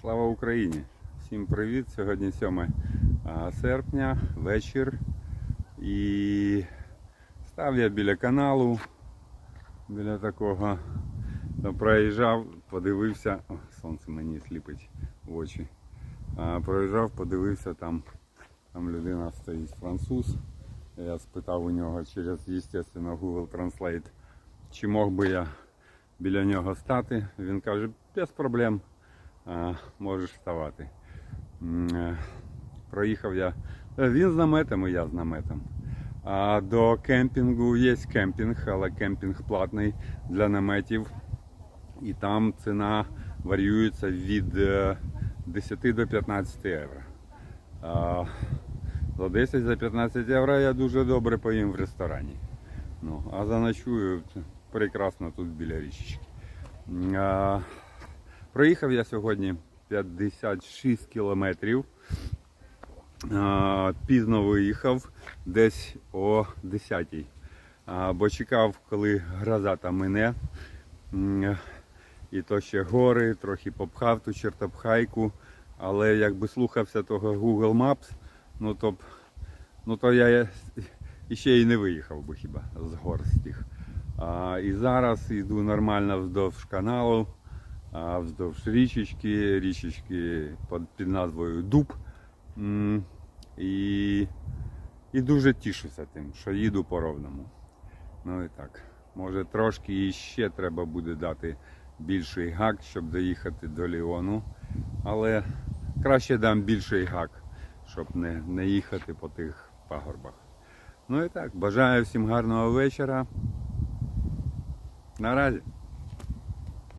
Слава Україні! Всім привіт! Сьогодні 7 серпня, вечір. І став я біля каналу, біля такого. Ну, Проїжджав, подивився, о, сонце мені сліпить в очі. Проїжджав, подивився, там, там людина стоїть француз. Я спитав у нього через, естественно, Google Translate, чи мог би я біля нього стати. Він каже, без проблем можеш ставати. Е, Проїхав я. е, Він з наметом і я з наметом. А до кемпінгу є кемпінг, але кемпінг платний для наметів. І там ціна варіюється від е, 10 до 15 євро. За 10 за 15 євро я дуже добре поїм в ресторані. Ну, а заночую прекрасно тут біля річечки. Проїхав я сьогодні 56 кілометрів. Пізно виїхав десь о 10 а, бо чекав, коли гроза там мине. І то ще гори, трохи попхав ту чертопхайку. Але якби слухався того Google Maps, ну то, б- ну то я іще і не виїхав би хіба з гор з тих. А, і зараз йду нормально вздовж каналу, вздовж річечки, річечки під, назвою Дуб. І, і дуже тішуся тим, що їду по ровному. Ну і так. Може трошки іще треба буде дати більший гак, щоб доїхати до Ліону. Але краще дам більший гак, щоб не, не їхати по тих пагорбах. Ну і так, бажаю всім гарного вечора. Наразі.